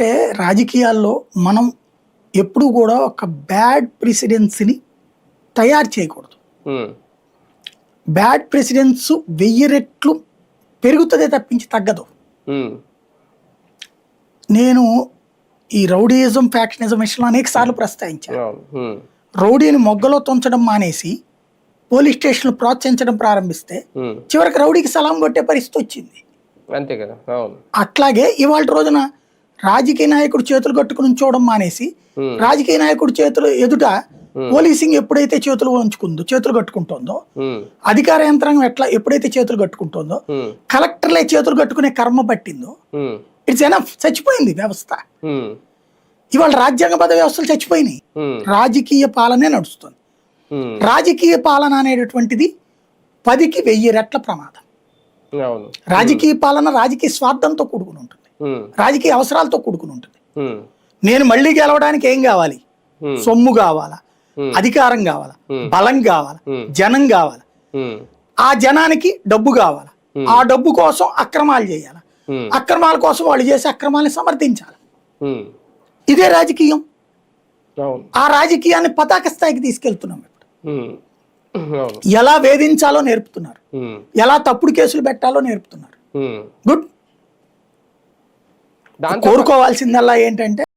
ఏంటంటే రాజకీయాల్లో మనం ఎప్పుడు కూడా ఒక బ్యాడ్ ప్రెసిడెన్సీని తయారు చేయకూడదు. బ్యాడ్ ప్రెసిడెన్స్ వెయ్యి రెట్లు పెరుగుతుందే తప్పించి తగ్గదు. నేను ఈ రౌడీయిజం ఫ్యాక్షనిజం విషయంలో అనేక సార్లు ప్రస్తావించాను. రౌడీని మొగ్గలో తుంచడం మానేసి పోలీస్ స్టేషన్లు ప్రోత్సహించడం ప్రారంభిస్తే చివరికి రౌడీకి సలాం కొట్టే పరిస్థితి వచ్చింది. అంతే కదా. అట్లాగే ఇవాళ రోజున రాజకీయ నాయకుడు చేతులు కట్టుకుని ఉంచోవడం మానేసి రాజకీయ నాయకుడు చేతులు ఎదుట పోలీసింగ్ ఎప్పుడైతే చేతులు ఉంచుకుందో చేతులు కట్టుకుంటుందో అధికార యంత్రాంగం ఎట్లా ఎప్పుడైతే చేతులు కట్టుకుంటుందో కలెక్టర్లే చేతులు కట్టుకునే కర్మ పట్టిందో ఇట్స్ ఎనఫ్ చచ్చిపోయింది వ్యవస్థ. ఇవాళ రాజ్యాంగబద్ధ వ్యవస్థలు చచ్చిపోయినాయి. రాజకీయ పాలనే నడుస్తుంది. రాజకీయ పాలన అనేటటువంటిది పదికి వెయ్యి రెట్ల ప్రమాదం. రాజకీయ పాలన రాజకీయ స్వార్థంతో కూడుకుని ఉంటుంది. రాజకీయ అవసరాలతో కూడుకుని ఉంటుంది. నేను మళ్ళీ గెలవడానికి ఏం కావాలి? సొమ్ము కావాలా. అధికారం కావాలా. బలం కావాలా. జనం కావాలా? ఆ జనానికి డబ్బు కావాలా? ఆ డబ్బు కోసం అక్రమాలు చేయాలి? అక్రమాల కోసం వాళ్ళు చేసే అక్రమాలని సమర్థించాలి? ఇదే రాజకీయం. ఆ రాజకీయాన్ని పతాక స్థాయికి తీసుకెళ్తున్నాం ఇప్పుడు. ఎలా వేధించాలో నేర్పుతున్నారు. ఎలా తప్పుడు కేసులు పెట్టాలో నేర్పుతున్నారు. గుడ్. దాంతో కోరుకోవాల్సిందల్లా ఏంటంటే